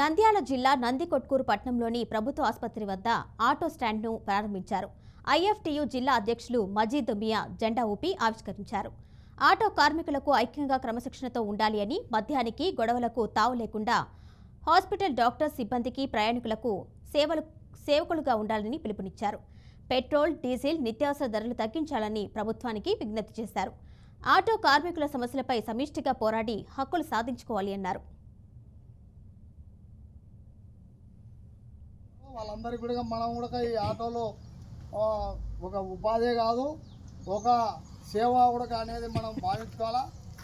నంద్యాల జిల్లా నందికొట్కూరు పట్టణంలోని ప్రభుత్వ ఆసుపత్రి వద్ద ఆటో స్టాండ్ను ప్రారంభించారు. ఐఎఫ్టీయు జిల్లా అధ్యక్షులు మజీద్ మియా జెండా ఊపి ఆవిష్కరించారు. ఆటో కార్మికులకు ఐక్యంగా క్రమశిక్షణతో ఉండాలి అని మద్యానికి గొడవలకు తావు లేకుండా హాస్పిటల్ డాక్టర్ సిబ్బందికి ప్రయాణికులకు సేవలు సేవకులుగా ఉండాలని పిలుపునిచ్చారు. పెట్రోల్ డీజిల్ నిత్యావసర ధరలు తగ్గించాలని ప్రభుత్వానికి విజ్ఞప్తి చేశారు. ఆటో కార్మికుల సమస్యలపై సమిష్టిగా పోరాడి హక్కులు సాధించుకోవాలి అన్నారు. వాళ్ళందరికీ కూడా మనం కూడా ఈ ఆటోలో ఒక ఉపాధి కాదు ఒక సేవ కూడా అనేది మనం భావించుకోవాలా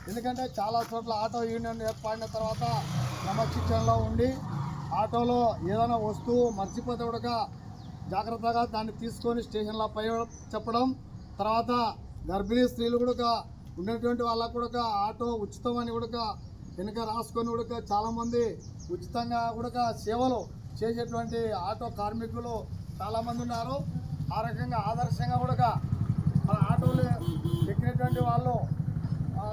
ఎందుకంటే చాలా చోట్ల ఆటో యూనియన్ ఏర్పడిన తర్వాత క్రమశిక్షణలో ఉండి ఆటోలో ఏదైనా వస్తువు మర్చిపోతే కూడా జాగ్రత్తగా దాన్ని తీసుకొని స్టేషన్లో పై చెప్పడం తర్వాత గర్భిణీ స్త్రీలు కూడా ఉన్నటువంటి వాళ్ళకు కూడా ఆటో ఉచితం అని కూడా వెనుక రాసుకొని కూడా చాలామంది ఉచితంగా కూడా సేవలు చేసేటువంటి ఆటో కార్మికులు చాలామంది ఉన్నారు. ఆ రకంగా ఆదర్శంగా కూడా మన ఆటోలు ఎక్కినటువంటి వాళ్ళు ఆ,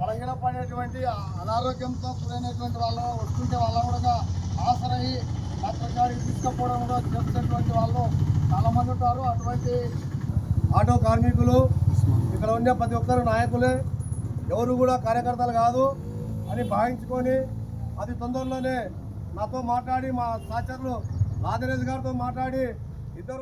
బలహీన పడేటువంటి అనారోగ్యంతో గురైనటువంటి వాళ్ళు వస్తుంటే వాళ్ళ కూడా ఆసరయి డాక్టర్ గారికి తీసుకుపోవడం కూడా చేస్తున్నటువంటి వాళ్ళు చాలామంది ఉంటారు. అటువంటి ఆటో కార్మికులు ఇక్కడ ఉండే ప్రతి ఒక్కరు నాయకులే. ఎవరు కూడా కార్యకర్తలు కాదు అని భావించుకొని అతి తొందరలోనే నాతో మాట్లాడి మా సహచరులు రాజరేజ్ గారితో మాట్లాడి ఇద్దరు